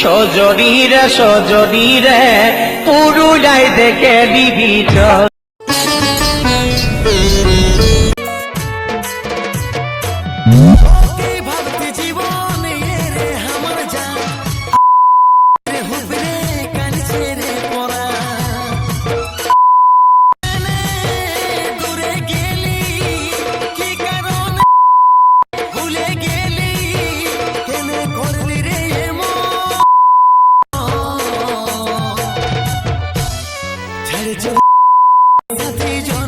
সজনীরে সজনীরে পুরুলাই দেখে বিবিচ 잘했죠? 사태죠